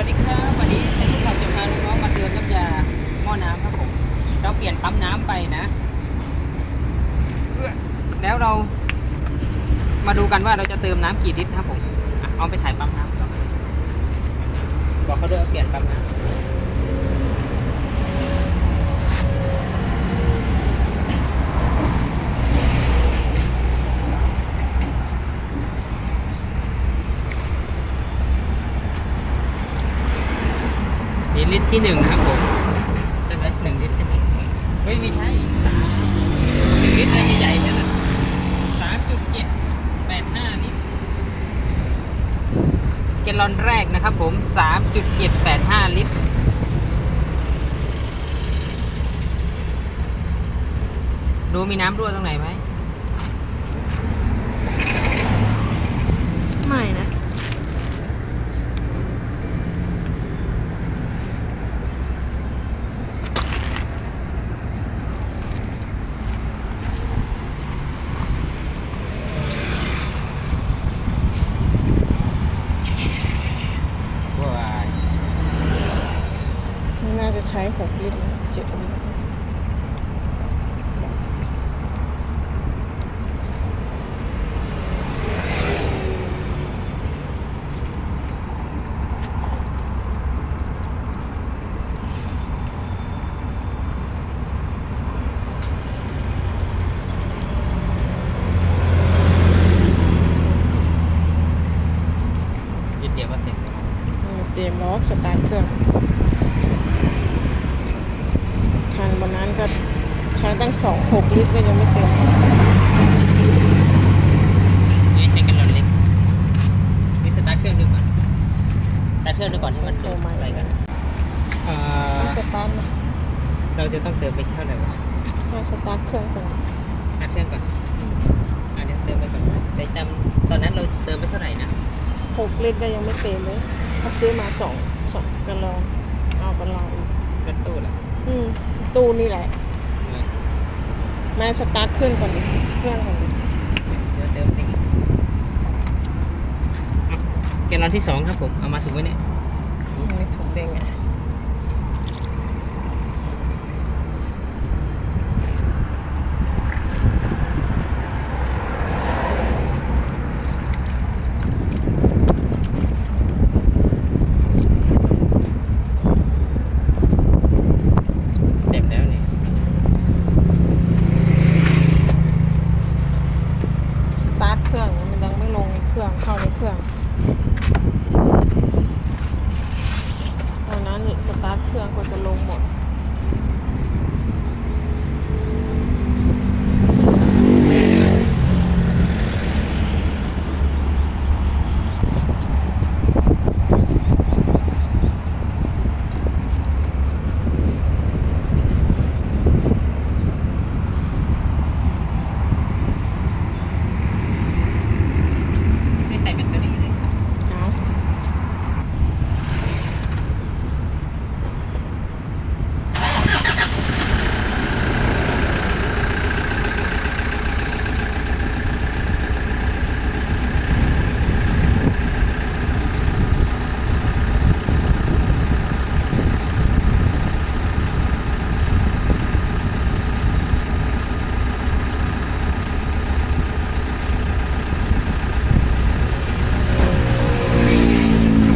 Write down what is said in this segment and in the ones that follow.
วัสดีครับ วันนี้เซนขับจะพาน้องมาเติมน้ำยาหม้อน้ำครับผม เราเปลี่ยนปั๊มน้ำไปนะ แล้วเรา มาดูกันว่าเราจะเติมน้ำกี่ลิตรครับผมเอาไปถ่ายปั๊มน้ำก่อนบอกเขาด้วยเปลี่ยนปั๊มน้ำ ที่หนึ่งนะครับผมใช่ไหมหนึ่งลิตรใช่ไหมเฮ้ยไม่ใช่หนึ่งลิตรใหญ่ๆนั่นนะสามจุดเจ็ดแปดห้าลิตรแกลลอนแรกนะครับผมสามจุดเจ็ดแปดห้าลิตรดูมีน้ำรั่วตรงไหนไหมไม่นะ ว้าย น่าจะ ใช้ 6 ลิตรนะเจ็ดลิตร ลิตรเดียวก็เต็มแล้ว อืมเตรียมล้อสตาร์ทเครื่องคันวันนั้นก็ ใช้ตั้งสองหกลิตรก็ยังไม่เต็มนี่ใช้แกลลอนเล็กมีสตาร์ทเครื่องดูก่อนสตาร์ทเครื่องดูก่อนให้มันโทรมาอะไรกันเอ่อต้องสตาร์ทนะเราจะต้องเติมไปเท่าไหร่วะให้สตาร์ทเครื่องก่อนสตาร์ทเครื่องก่อนอันนี้เติมไปก่อนแต่จำตอนนั้นเราเติมไปเท่าไหร่นะหกลิตรก็ยังไม่เต็มเลยเขาซื้อมาสองสองกะลองเอากะลองอีกรถตู้เหรออืมตู้นี่แหละเออ แม่สตาร์ทเครื่องก่อนดิเครื่องก่อนดิเดี๋ยวเติมไปอีกอะแกลลอนที่สองครับผม เอามาถูกไว้เนี่ยอืมไม่ถูกได้ไงเต็มแล้วนี่ สตาร์ทเครื่องมันยังไม่ลงเครื่องเข้าในเครื่องตอนนั้น สตาร์ทเครื่องก็จะลงหมด ไม่ใส่แบตเตอรี่เลย เอา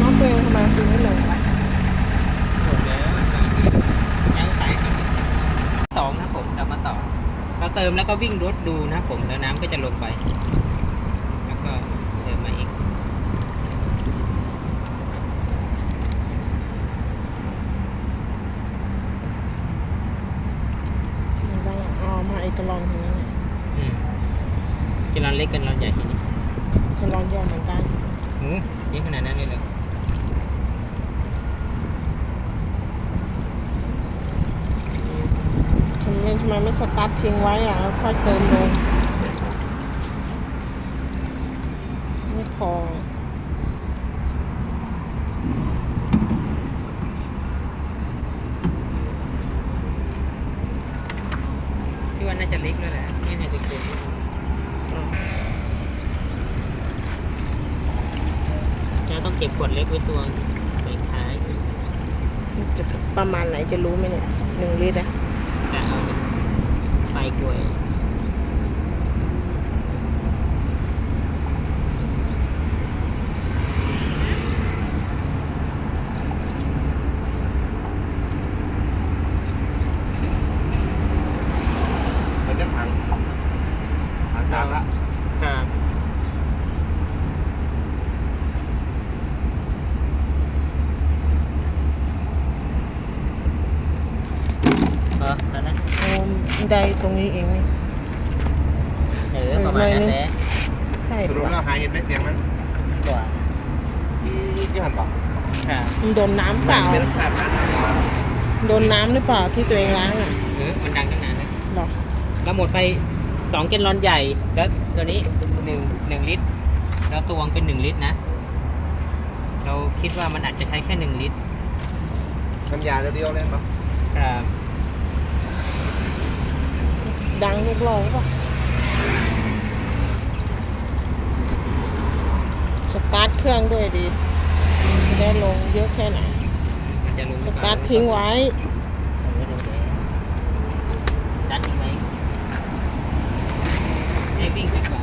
น้องตัวเองทำไมคุณไม่ลงวะ หมดแล้วยังสายครับสองนะครับผมเรามาต่อ เราเติมแล้วก็วิ่งรถดูนะครับผมแล้วน้ำก็จะลงไป แล้วก็เติมมาอีกมันต้องเอามาอีกกระลองทีนี้เนี่ยอืมกินร้านเล็กกันร้านใหญ่ทีนี้กระลองใหญ่เหมือนกัน หูยิ่งขนาดนั้นเลยเหรอ ทำ ไมทำไมไม่สตาร์ททิ้งไว้อะแล้วค่อยเติมลงไม่พอที่ว่าน่าจะเล็กด้วยแหละไม่น่าจะเกินเราต้องเก็บขวดเล็กไว้ตัวไปขายมันจะประมาณไหนจะรู้ไหมเนี่ยหนึ่งลิตรอะจะเอาไปกล้วย มันจะถังถังสามละ ครับพอแล้วนะ โอ้ ได้ตรงนี้เองนี่ เออประมาณนั้นแหละใช่สรุปแล้วหาเห็นไหมเสียงมันกว่ายี่ยี่หันบอกครับมันโดนน้ำเปล่าเป็นสามล้านห้าพันโดนน้ำหรือเปล่าที่ตัวเองล้างอะเออมันดังตั้งนานแล้วหรอเราหมดไปสองแกลลอนใหญ่ แล้วตัวนี้หนึ่งหนึ่งลิตรเราตวงเป็นหนึ่งลิตรนะ เราคิดว่ามันอาจจะใช้แค่หนึ่งลิตรน้ำยาเดียวๆเลยปะครับ ดังลูกร้องป่ะสตาร์ทเครื่องด้วยดีได้ลงเยอะแค่ไหนสตาร์ททิ้งไว้ดันทิ้งไว้เวิ่งจากขวา